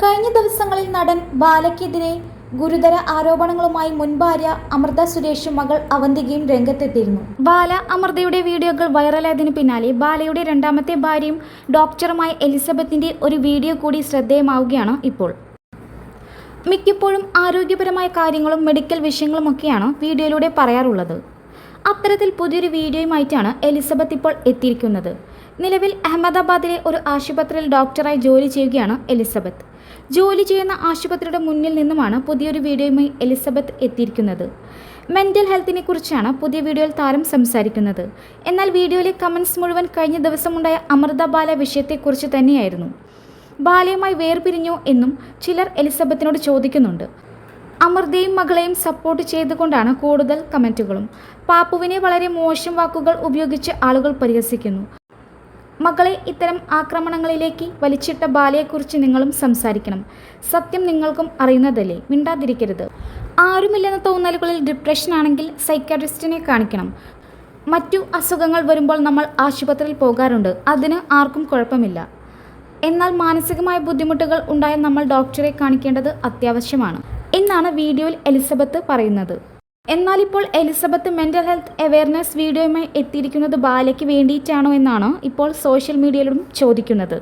കഴിഞ്ഞ ദിവസങ്ങളിൽ നടൻ ബാലയ്ക്കെതിരെ ഗുരുതര ആരോപണങ്ങളുമായി മുൻ ഭാര്യ അമൃത സുരേഷും മകൾ അവന്തികയും രംഗത്തെത്തിയിരുന്നു. ബാല അമൃതയുടെ വീഡിയോകൾ വൈറലായതിനു പിന്നാലെ ബാലയുടെ രണ്ടാമത്തെ ഭാര്യയും ഡോക്ടറുമായ എലിസബത്തിന്റെ ഒരു വീഡിയോ കൂടി ശ്രദ്ധേയമാവുകയാണ് ഇപ്പോൾ. മിക്കപ്പോഴും ആരോഗ്യപരമായ കാര്യങ്ങളും മെഡിക്കൽ വിഷയങ്ങളുമൊക്കെയാണ് വീഡിയോയിലൂടെ പറയാറുള്ളത്. അത്തരത്തിൽ പുതിയൊരു വീഡിയോയുമായിട്ടാണ് എലിസബത്ത് ഇപ്പോൾ എത്തിയിരിക്കുന്നത്. നിലവിൽ അഹമ്മദാബാദിലെ ഒരു ആശുപത്രിയിൽ ഡോക്ടറായി ജോലി ചെയ്യുകയാണ് എലിസബത്ത്. ജോലി ചെയ്യുന്ന ആശുപത്രിയുടെ മുന്നിൽ നിന്നുമാണ് പുതിയൊരു വീഡിയോയുമായി എലിസബത്ത് എത്തിയിരിക്കുന്നത്. മെന്റൽ ഹെൽത്തിനെ കുറിച്ചാണ് പുതിയ വീഡിയോയിൽ താരം സംസാരിക്കുന്നത്. എന്നാൽ വീഡിയോയിലെ കമൻസ് മുഴുവൻ കഴിഞ്ഞ ദിവസമുണ്ടായ അമൃത ബാല വിഷയത്തെക്കുറിച്ച് തന്നെയായിരുന്നു. ബാലയുമായി വേർപിരിഞ്ഞു എന്നും ചിലർ എലിസബത്തിനോട് ചോദിക്കുന്നുണ്ട്. അമൃതയും മകളെയും സപ്പോർട്ട് ചെയ്തുകൊണ്ടാണ് കൂടുതൽ കമന്റുകളും പാപ്പുവിനെ വളരെ മോശം വാക്കുകൾ ഉപയോഗിച്ച് ആളുകൾ പരിഹസിക്കുന്നു. മകളെ ഇത്തരം ആക്രമണങ്ങളിലേക്ക് വലിച്ചിട്ട ബാലയെക്കുറിച്ച് നിങ്ങളും സംസാരിക്കണം. സത്യം നിങ്ങൾക്കും അറിയുന്നതല്ലേ? മിണ്ടാതിരിക്കരുത്. ആരുമില്ലെന്ന തോന്നലുകളിൽ ഡിപ്രഷൻ ആണെങ്കിൽ സൈക്കാട്രിസ്റ്റിനെ കാണിക്കണം. മറ്റു അസുഖങ്ങൾ വരുമ്പോൾ നമ്മൾ ആശുപത്രിയിൽ പോകാറുണ്ട്. അതിന് ആർക്കും കുഴപ്പമില്ല. എന്നാൽ മാനസികമായ ബുദ്ധിമുട്ടുകൾ ഉണ്ടായാൽ നമ്മൾ ഡോക്ടറെ കാണിക്കേണ്ടത് അത്യാവശ്യമാണ്. എന്നാണ് വീഡിയോയിൽ എലിസബത്ത് പറയുന്നത്. എന്നാൽ ഇപ്പോൾ എലിസബത്ത് മെന്റൽ ഹെൽത്ത് അവയർനെസ് വീഡിയോയുമായി എത്തിയിരിക്കുന്നത് ബാലയ്ക്ക് വേണ്ടിയിട്ടാണോ എന്നാണ് ഇപ്പോൾ സോഷ്യൽ മീഡിയയിലും ചോദിക്കുന്നത്.